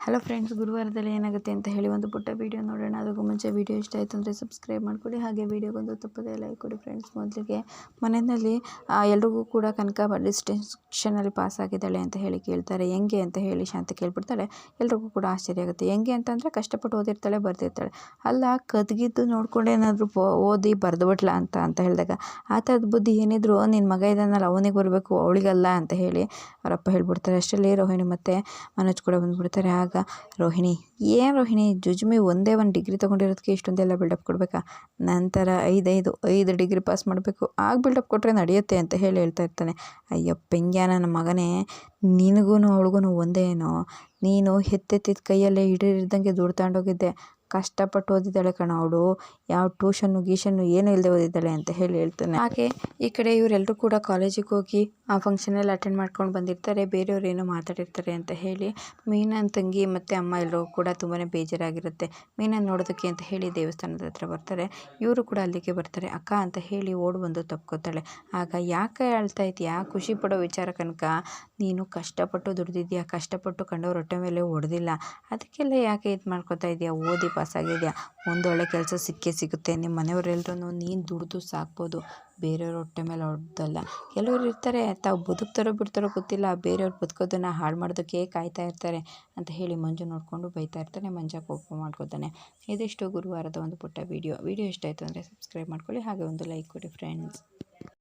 Hello friends ಗುರುವಾರದಲ್ಲಿ ಏನಾಗುತ್ತೆ ಅಂತ ಹೇಳಿ ಒಂದು ಪುಟ್ಟ ವೀಡಿಯೋ ನೋಡೋಣ. ಅದಕ್ಕೂ ಮುಂಚೆ ವೀಡಿಯೋ ಇಷ್ಟ ಆಯಿತು ಅಂದರೆ ಸಬ್ಸ್ಕ್ರೈಬ್ ಮಾಡಿಕೊಡಿ. ಹಾಗೆ ವೀಡಿಯೋಗೊಂದು ತಪ್ಪದೇ ಲೈಕ್ ಕೊಡಿ ಫ್ರೆಂಡ್ಸ್ ಮೊದಲಿಗೆ ಮನೆಯಲ್ಲಿ ಎಲ್ರಿಗೂ ಕೂಡ ಕನಕ ಡಿಸ್ಟಿಂಕ್ಷನಲ್ಲಿ ಪಾಸ್ ಆಗಿದ್ದಾಳೆ ಅಂತ ಹೇಳಿ ಕೇಳ್ತಾರೆ. ಹೆಂಗೆ ಅಂತ ಹೇಳಿ ಶಾಂತಿ ಕೇಳ್ಬಿಡ್ತಾಳೆ. ಎಲ್ರಿಗೂ ಕೂಡ ಆಶ್ಚರ್ಯ ಆಗುತ್ತೆ. ಹೆಂಗೆ ಅಂತಂದರೆ ಕಷ್ಟಪಟ್ಟು ಓದಿರ್ತಾಳೆ, ಬರ್ದಿರ್ತಾಳೆ. ಅಲ್ಲ, ಕದ್ಗಿದ್ದು ನೋಡ್ಕೊಂಡು ಏನಾದರೂ ಓದಿ ಬರೆದ್ಬಿಟ್ಲ ಅಂತ ಅಂತ ಹೇಳಿದಾಗ ಆ ಥರದ ಬುದ್ಧಿ ಏನಿದ್ರು ನಿನ್ನ ಮಗ ಇದ್ದಾನಲ್ಲ, ಅವನಿಗೆ ಬರಬೇಕು, ಅವಳಿಗಲ್ಲ ಅಂತ ಹೇಳಿ ಅವರಪ್ಪ ಹೇಳ್ಬಿಡ್ತಾರೆ. ಅಷ್ಟರಲ್ಲಿ ರೋಹಿಣಿ ಮತ್ತು ಮನೋಜ್ ಕೂಡ ಬಂದುಬಿಡ್ತಾರೆ. ಆಗ ರೋಹಿಣಿ, ಏನು ರೋಹಿಣಿ? ಜುಜುಮಿ ಒಂದೇ ಒಂದು ಡಿಗ್ರಿ ತೊಗೊಂಡಿರೋದಕ್ಕೆ ಇಷ್ಟೊಂದೆಲ್ಲ ಬಿಲ್ಡಪ್ ಕೊಡಬೇಕಾ? ನಂತರ ಐದೈದು, ಐದು ಡಿಗ್ರಿ ಪಾಸ್ ಮಾಡಬೇಕು. ಆಗ ಬಿಲ್ಡಪ್ ಕೊಟ್ಟರೆ ನಡೆಯುತ್ತೆ ಅಂತ ಹೇಳಿ ಹೇಳ್ತಾ ಇರ್ತಾನೆ. ಅಯ್ಯೋ ಪೆಂಗ್ಯ ನನ್ನ ಮಗನೇ ನಿನಗೂ ಅವಳಿಗೂ ಒಂದೇನೋ? ನೀನು ಹೆತ್ತೆತ್ತಿದ ಕೈಯಲ್ಲೇ ಹಿಡಿದಿದ್ದಂಗೆ ದುಡ್ಡು ತಗೊಂಡೋಗಿದ್ದೆ. ಕಷ್ಟಪಟ್ಟು ಓದಿದ್ದಾಳೆ ಕಣ ಅವಳು. ಯಾವ ಟ್ಯೂಷನ್ನು ಗೀಷನ್ನು ಏನು ಇಲ್ಲದೆ ಓದಿದ್ದಾಳೆ ಅಂತ ಹೇಳಿ ಹೇಳ್ತಾನೆ. ಹಾಗೆ ಈ ಕಡೆ ಇವರೆಲ್ಲರೂ ಕೂಡ ಕಾಲೇಜಿಗೆ ಹೋಗಿ ಆ ಫಂಕ್ಷನಲ್ಲಿ ಅಟೆಂಡ್ ಮಾಡ್ಕೊಂಡು ಬಂದಿರ್ತಾರೆ. ಬೇರೆಯವ್ರು ಏನೋ ಮಾತಾಡಿರ್ತಾರೆ ಅಂತ ಹೇಳಿ ಮೀನನ್ ತಂಗಿ ಮತ್ತು ಅಮ್ಮ ಎಲ್ಲರೂ ಕೂಡ ತುಂಬಾ ಬೇಜಾರಾಗಿರುತ್ತೆ. ಮೀನನ್ನು ನೋಡೋದಕ್ಕೆ ಅಂತ ಹೇಳಿ ದೇವಸ್ಥಾನದ ಹತ್ರ ಬರ್ತಾರೆ. ಇವರು ಕೂಡ ಅಲ್ಲಿಗೆ ಬರ್ತಾರೆ. ಅಕ್ಕ ಅಂತ ಹೇಳಿ ಓಡಿ ಬಂದು ತಪ್ಕೋತಾಳೆ. ಆಗ ಯಾಕೆ ಅಳ್ತಾ ಇದೆಯಾ? ಖುಷಿ ಪಡೋ ವಿಚಾರ ಕನಕ ನೀನು ಕಷ್ಟಪಟ್ಟು ದುಡ್ದಿದ್ಯಾ? ಕಷ್ಟಪಟ್ಟು ಕಂಡವ್ರ ಹೊಟ್ಟೆ ಮೇಲೆ ಹೊಡೆದಿಲ್ಲ ಅದಕ್ಕೆಲ್ಲ ಯಾಕೆ ಇದು ಮಾಡ್ಕೋತಾ ಇದೆಯಾ? ಓದಿ ಪಾಸಾಗಿದೆಯಾ ಒಂದೊಳ್ಳೆ ಕೆಲಸ ಸಿಕ್ಕೇ ಸಿಗುತ್ತೆ. ನಿಮ್ಮ ಮನೆಯವರೆಲ್ಲರೂ ನೀನು ದುಡಿದು ಸಾಕ್ಬೋದು. ಬೇರೆಯವ್ರ ಹೊಟ್ಟೆ ಮೇಲೆ ಹೊಡೆದಲ್ಲ. ಕೆಲವರು ಇರ್ತಾರೆ. ತಾವು ಬದುಕ್ತಾರೋ ಬಿಡ್ತಾರೋ ಗೊತ್ತಿಲ್ಲ. ಬೇರೆಯವ್ರು ಬದುಕೋದನ್ನು ಹಾಳು ಮಾಡೋದಕ್ಕೆ ಕಾಯ್ತಾ ಇರ್ತಾರೆ ಅಂತ ಹೇಳಿ ಮಂಜು ನೋಡಿಕೊಂಡು ಬೈತಾ ಇರ್ತಾನೆ. ಮಂಜ ಕೋಪ ಮಾಡ್ಕೋತಾನೆ. ಇದಿಷ್ಟು ಗುರುವಾರದ ಒಂದು ಪುಟ್ಟ ವೀಡಿಯೋ. ವೀಡಿಯೋ ಇಷ್ಟ ಆಯಿತು ಅಂದರೆ ಸಬ್ಸ್ಕ್ರೈಬ್ ಮಾಡ್ಕೊಳ್ಳಿ. ಹಾಗೆ ಒಂದು ಲೈಕ್ ಕೊಡಿ ಫ್ರೆಂಡ್ಸ್